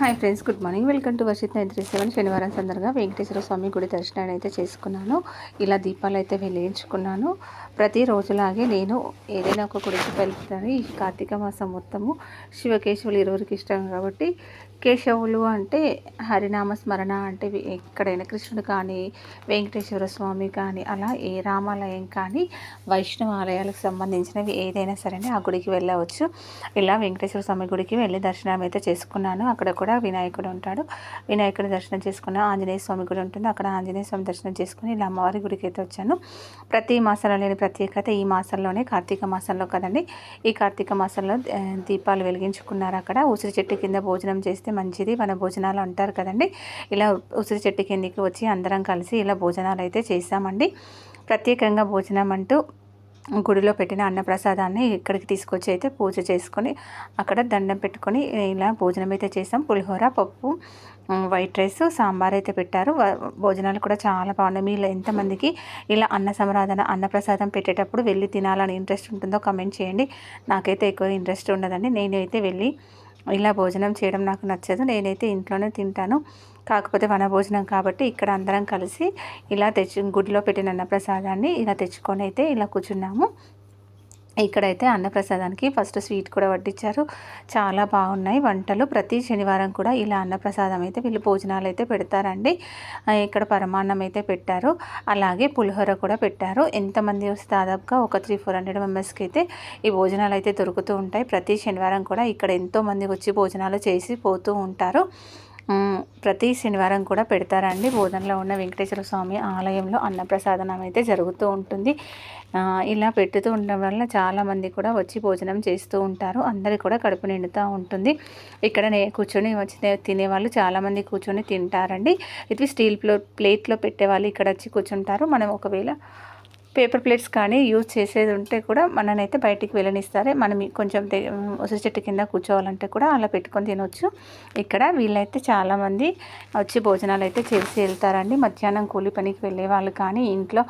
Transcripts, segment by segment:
Hi friends good morning. Welcome to Varshith nine three seven. శనివారం సందర్భంగా వెంకటేశ్వర స్వామి గుడి దర్శనాన్ని అయితే చేసుకున్నాను. ఇలా దీపాలు అయితే వెలిగించుకున్నాను ప్రతిరోజులాగే నేను ఏదైనా ఒక గుడికి వెళ్తాను. ఈ కార్తీక మాసం మొత్తము శివకేశవులు ఇరువురికి ఇష్టం కాబట్టి కేశవులు అంటే హరినామ స్మరణ అంటే ఎక్కడైనా కృష్ణుడు కానీ వెంకటేశ్వర స్వామి కానీ అలా ఏ రామాలయం కానీ వైష్ణవ ఆలయాలకు సంబంధించినవి ఏదైనా సరే ఆ గుడికి వెళ్ళవచ్చు. ఇలా వెంకటేశ్వర స్వామి గుడికి వెళ్ళి దర్శనం అయితే చేసుకున్నాను. అక్కడ కూడా వినాయకుడు ఉంటాడు. వినాయకుడి దర్శనం చేసుకున్న ఆంజనేయ స్వామి గుడి ఉంటుంది. అక్కడ ఆంజనేయ స్వామి దర్శనం చేసుకుని ఇలా అమ్మవారి గుడికి అయితే వచ్చాను. ప్రతి మాసంలో లేని ప్రత్యేకత ఈ మాసంలోనే కార్తీక మాసంలో కదండి. ఈ కార్తీక మాసంలో దీపాలు వెలిగించుకున్నారు అక్కడ. ఉసిరి చెట్టు కింద భోజనం చేస్తే మంచిది. మన భోజనాలు అంటారు కదండి. ఇలా ఉసిరి చెట్టు కిందికి వచ్చి అందరం కలిసి ఇలా భోజనాలు అయితే చేస్తామండి ప్రత్యేకంగా భోజనం అంటూ గుడిలో పెట్టిన అన్నప్రసాదాన్ని ఇక్కడికి తీసుకొచ్చి అయితే పూజ చేసుకొని అక్కడ దండం పెట్టుకొని ఇలా భోజనం అయితే చేసాం. పులిహోర పప్పు వైట్ రైస్ సాంబార్ అయితే పెట్టారు. భోజనాలు కూడా చాలా బాగున్నాయి. మీలో ఎంతమందికి ఇలా అన్న సంరాధన అన్నప్రసాదం పెట్టేటప్పుడు వెళ్ళి తినాలని ఇంట్రెస్ట్ ఉంటుందో కమెంట్ చేయండి. నాకైతే ఎక్కువ ఇంట్రెస్ట్ ఉండదండి. నేనైతే వెళ్ళి ఇలా భోజనం చేయడం నాకు నచ్చదు. నేనైతే ఇంట్లోనే తింటాను. కాకపోతే వన భోజనం కాబట్టి ఇక్కడ అందరం కలిసి ఇలా తెచ్చి గుడిలో పెట్టిన అన్నప్రసాదాన్ని ఇలా తెచ్చుకొని అయితే ఇలా కూర్చున్నాము. ఇక్కడైతే అన్నప్రసాదానికి ఫస్ట్ స్వీట్ కూడా వడ్డించారు చాలా బాగున్నాయి వంటలు. ప్రతి శనివారం కూడా ఇలా అన్నప్రసాదం అయితే వీళ్ళు భోజనాలు అయితే పెడతారండి ఇక్కడ పరమాన్నం అయితే పెట్టారు. అలాగే పులిహోర కూడా పెట్టారు. ఎంతమంది వస్తే దాదాపుగా ఒక త్రీ ఫోర్ హండ్రెడ్ మెంబర్స్కి అయితే ఈ భోజనాలు అయితే దొరుకుతూ ఉంటాయి. ప్రతి శనివారం కూడా ఇక్కడ ఎంతోమంది వచ్చి భోజనాలు చేసి పోతూ ఉంటారు. ప్రతి శనివారం కూడా పెడతారండి బోధనలో ఉన్న వెంకటేశ్వర స్వామి ఆలయంలో అన్నప్రసాదనం అయితే జరుగుతూ ఉంటుంది. ఇలా పెట్టుతూ ఉండడం వల్ల చాలామంది కూడా వచ్చి భోజనం చేస్తూ ఉంటారు. అందరికి కూడా కడుపు నిండుతూ ఉంటుంది. ఇక్కడ కూర్చొని వచ్చి తినేవాళ్ళు చాలామంది కూర్చొని తింటారండి. ఇది స్టీల్ ప్లేట్లో పెట్టేవాళ్ళు ఇక్కడ వచ్చి కూర్చుంటారు. మనం ఒకవేళ పేపర్ ప్లేట్స్ కానీ యూజ్ చేసేది ఉంటే కూడా మననైతే బయటికి వెళ్ళనిస్తారు. మనం కొంచెం ఉసిరి చెట్టు కింద కూర్చోవాలంటే కూడా అలా పెట్టుకొని తినవచ్చు ఇక్కడ వీళ్ళైతే చాలామంది వచ్చి భోజనాలు అయితే చేసి వెళ్తారండి. మధ్యాహ్నం కూలి పనికి వెళ్ళే వాళ్ళు కానీ ఇంట్లో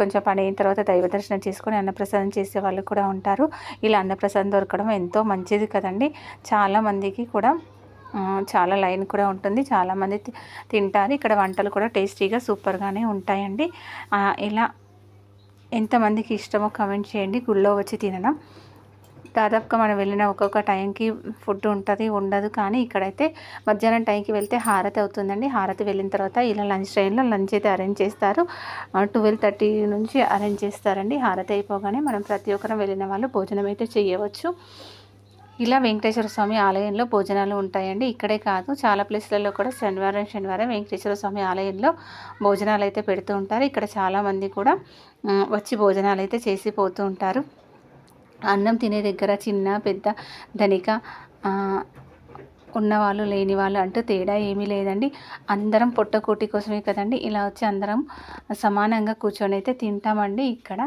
కొంచెం పని అయిన తర్వాత దైవ దర్శనం చేసుకొని అన్నప్రసాదం చేసే వాళ్ళు కూడా ఉంటారు. ఇలా అన్నప్రసాదం దొరకడం ఎంతో మంచిది కదండి. చాలామందికి కూడా చాలా లైన్ కూడా ఉంటుంది. చాలామంది తింటారు. ఇక్కడ వంటలు కూడా టేస్టీగా సూపర్గానే ఉంటాయండి. ఇలా ఎంతమందికి ఇష్టమో కమెంట్ చేయండి. గుళ్ళో వచ్చి తినడం. దాదాపుగా మనం వెళ్ళిన ఒక్కొక్క టైంకి ఫుడ్ ఉంటుంది ఉండదు. కానీ ఇక్కడైతే మధ్యాహ్నం టైంకి వెళ్తే హారతి అవుతుందండి. హారతి వెళ్ళిన తర్వాత ఇలా లంచ్ టైంలో లంచ్ అయితే అరేంజ్ చేస్తారు. ట్వెల్వ్ థర్టీ నుంచి అరేంజ్ చేస్తారండి. హారతి అయిపోగానే మనం ప్రతి ఒక్కరం వెళ్ళిన వాళ్ళు భోజనం అయితే చేయవచ్చు. ఇలా వెంకటేశ్వర స్వామి ఆలయంలో భోజనాలు ఉంటాయండి. ఇక్కడే కాదు చాలా ప్లేస్లలో కూడా శనివారం శనివారం వెంకటేశ్వర స్వామి ఆలయంలో భోజనాలు అయితే పెడుతూ ఉంటారు. ఇక్కడ చాలామంది కూడా వచ్చి భోజనాలు అయితే చేసి పోతూ ఉంటారు. అన్నం తినే దగ్గర చిన్న పెద్ద ధనిక ఉన్నవాళ్ళు లేని వాళ్ళు అంటూ తేడా ఏమీ లేదండి. అందరం పొట్టకూటి కోసమే కదండి. ఇలా వచ్చి అందరం సమానంగా కూర్చొని అయితే తింటామండి ఇక్కడ.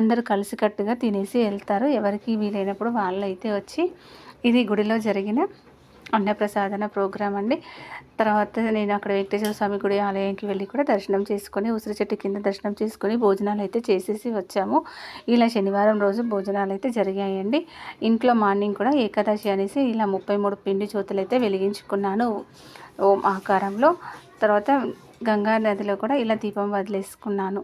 అందరూ కలిసికట్టుగా తినేసి వెళ్తారు. ఎవరికి వీలైనప్పుడు వాళ్ళు అయితే వచ్చి ఇది గుడిలో జరిగిన అన్నప్రసాదన ప్రోగ్రాం అండి. తర్వాత నేను అక్కడ వెంకటేశ్వర స్వామి గుడి ఆలయానికి వెళ్ళి కూడా దర్శనం చేసుకొని ఉసిరి చెట్టు కింద దర్శనం చేసుకొని భోజనాలు అయితే చేసేసి వచ్చాము. ఇలా శనివారం రోజు భోజనాలు అయితే జరిగాయండి. ఇంట్లో మార్నింగ్ కూడా ఏకాదశి అనేసి ఇలా ముప్పై మూడు పిండి జ్యోతులు అయితే వెలిగించుకున్నాను ఓం ఆకారంలో. తర్వాత గంగా నదిలో కూడా ఇలా దీపం వదిలేసుకున్నాను.